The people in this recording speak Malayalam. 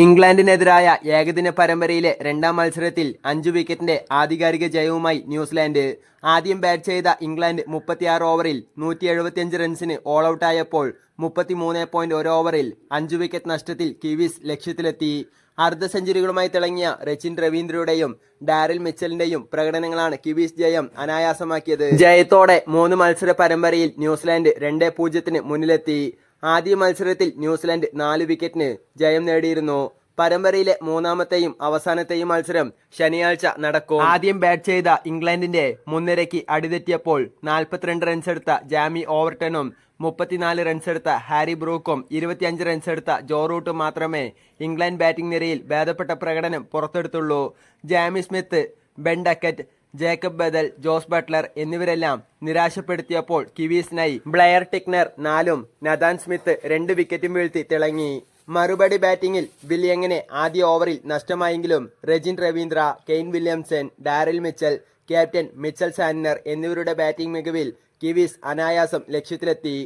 ഇംഗ്ലണ്ടിനെതിരായ ഏകദിന പരമ്പരയിലെ രണ്ടാം മത്സരത്തിൽ അഞ്ചു വിക്കറ്റിന്റെ ആധികാരിക ജയവുമായി ന്യൂസിലാൻഡ്. ആദ്യം ബാറ്റ് ചെയ്ത ഇംഗ്ലണ്ട് മുപ്പത്തിയാറ് ഓവറിൽ നൂറ്റി എഴുപത്തിയഞ്ച് റൺസിന് ഓൾ ഔട്ടായപ്പോൾ മുപ്പത്തിമൂന്ന് പോയിന്റ് ഒരു ഓവറിൽ അഞ്ചു വിക്കറ്റ് നഷ്ടത്തിൽ കിവീസ് ലക്ഷ്യത്തിലെത്തി. അർദ്ധ സെഞ്ചുറികളുമായി തിളങ്ങിയ രച്ചിൻ രവീന്ദ്രയുടെയും ഡാരിൽ മിച്ചലിന്റെയും പ്രകടനങ്ങളാണ് കിവീസ് ജയം അനായാസമാക്കിയത്. ജയത്തോടെ മൂന്ന് മത്സര പരമ്പരയിൽ ന്യൂസിലാൻഡ് രണ്ട് പൂജ്യത്തിന് മുന്നിലെത്തി. ആദ്യ മത്സരത്തിൽ ന്യൂസിലൻഡ് നാല് വിക്കറ്റിന് ജയം നേടിയിരുന്നു. പരമ്പരയിലെ മൂന്നാമത്തെയും അവസാനത്തെയും മത്സരം ശനിയാഴ്ച നടക്കും. ആദ്യം ബാറ്റ് ചെയ്ത ഇംഗ്ലണ്ടിന്റെ മുൻനിരയ്ക്ക് അടിതെറ്റിയപ്പോൾ നാൽപ്പത്തിരണ്ട് റൺസ് എടുത്ത ജാമി ഓവർട്ടണും മുപ്പത്തിനാല് റൺസ് എടുത്ത ഹാരി ബ്രൂക്കും ഇരുപത്തിയഞ്ച് റൺസ് എടുത്ത ജോ റൂട്ടും മാത്രമേ ഇംഗ്ലണ്ട് ബാറ്റിംഗ് നിരയിൽ ഭേദപ്പെട്ട പ്രകടനം പുറത്തെടുത്തുള്ളൂ. Jamie Smith Ben Duckett Jacob Bethell Jos Buttler എന്നിവരെല്ലാം നിരാശപ്പെടുത്തിയപ്പോൾ കിവീസിനായി ബ്ലെയർ ടിക്നർ നാലും നദാൻ സ്മിത്ത് രണ്ട് വിക്കറ്റും വീഴ്ത്തി തിളങ്ങി. മറുപടി ബാറ്റിംഗിൽ വില്യങ്ങിനെ ആദ്യ ഓവറിൽ നഷ്ടമായെങ്കിലും Rachin Ravindra Kane Williamson Daryl Mitchell captain Mitchell Santner എന്നിവരുടെ ബാറ്റിംഗ് മികവിൽ കിവീസ് അനായാസം ലക്ഷ്യത്തിലെത്തി.